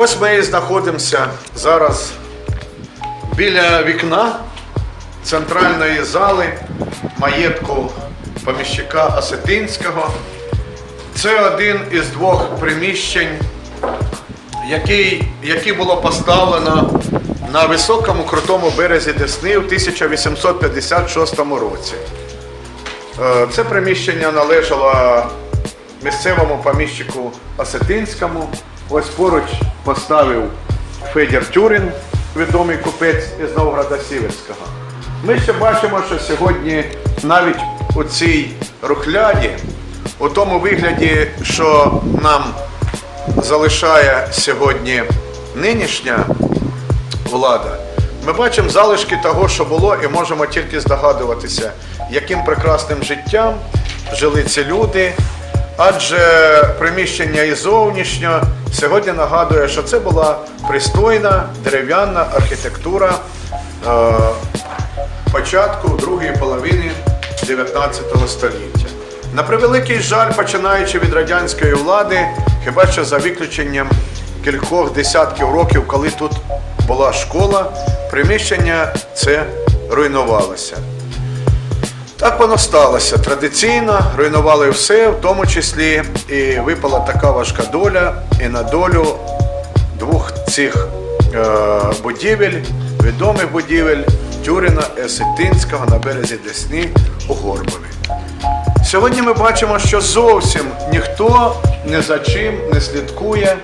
Ось ми і знаходимося зараз біля вікна центральної зали маєтку поміщика Осетинського. Це один із двох приміщень, який, які було поставлено на високому крутому березі Десни в 1856 році. Е, Це приміщення належало місцевому поміщику Осетинському. Ось поруч поставив Федір Тюрин, відомий купець із Новгорода Сіверського. Ми ще бачимо, що сьогодні навіть у цій рухляді, у тому вигляді, що нам залишає сьогодні нинішня влада, ми бачимо залишки того, що було, і можемо тільки здогадуватися, яким прекрасним життям жили ці люди. Адже приміщення і зовнішньо сьогодні нагадує, що це була пристойна дерев'яна архітектура е, початку другої половини 19 століття. На превеликий жаль, починаючи від радянської влади, хіба що за виключенням кількох десятків років, коли тут була школа, приміщення це руйнувалося. Так воно сталося. Традиційно руйнували все, в тому числі і випала така важка доля і на долю двох цих е, будівель, відомих будівель Тюрина і Сетинського на березі Десни у Горбові. Сьогодні ми бачимо, що зовсім ніхто ні за чим не слідкує.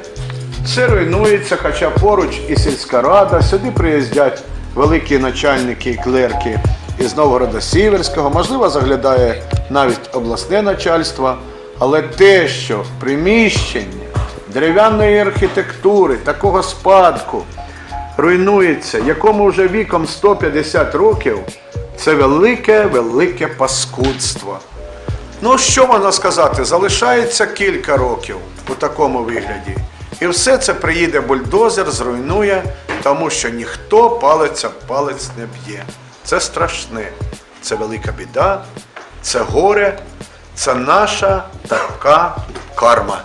Все руйнується, хоча поруч і сільська рада. Сюди приїздять великі начальники і клерки із Новгорода Сіверського, можливо, заглядає навіть обласне начальство. Але те, що приміщення дерев'яної архітектури, такого спадку руйнується, якому вже віком 150 років, це велике, велике паскудство. Ну, що можна сказати? Залишається кілька років у такому вигляді. І все це приїде бульдозер, зруйнує, тому що ніхто палець об палець не б'є. Це страшне, це велика біда, це горе, це наша така карма.